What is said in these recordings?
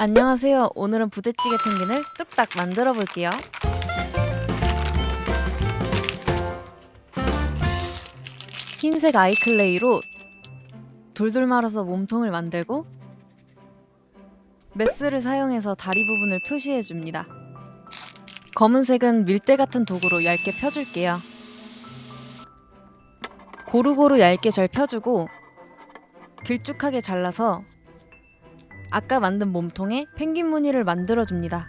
안녕하세요. 오늘은 부대찌개 펭귄을 뚝딱 만들어 볼게요. 흰색 아이클레이로 돌돌 말아서 몸통을 만들고 메스를 사용해서 다리 부분을 표시해 줍니다. 검은색은 밀대 같은 도구로 얇게 펴줄게요. 고루고루 얇게 잘 펴주고 길쭉하게 잘라서 아까 만든 몸통에 펭귄 무늬를 만들어줍니다.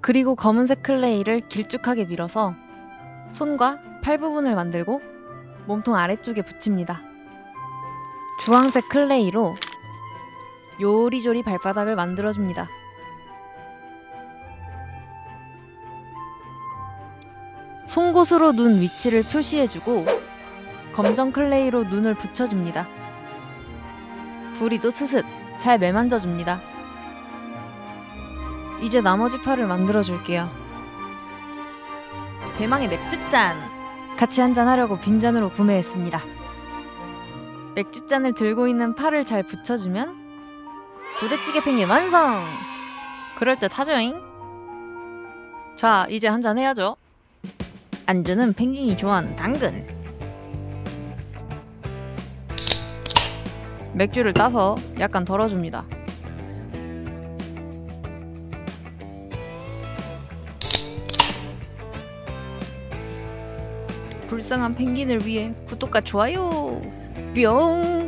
그리고 검은색 클레이를 길쭉하게 밀어서 손과 팔 부분을 만들고 몸통 아래쪽에 붙입니다. 주황색 클레이로 요리조리 발바닥을 만들어줍니다. 송곳으로 눈 위치를 표시해주고 검정 클레이로 눈을 붙여줍니다. 부리도 스슥 잘 매만져줍니다. 이제 나머지 팔을 만들어줄게요. 대망의 맥주잔! 같이 한잔하려고 빈잔으로 구매했습니다. 맥주잔을 들고 있는 팔을 잘 붙여주면 부대찌개 펭귄 완성! 그럴듯 하죠잉? 자, 이제 한잔 해야죠. 안주는 펭귄이 좋아하는 당근. 맥주를 따서 약간 덜어줍니다. 불쌍한 펭귄을 위해 구독과 좋아요 뿅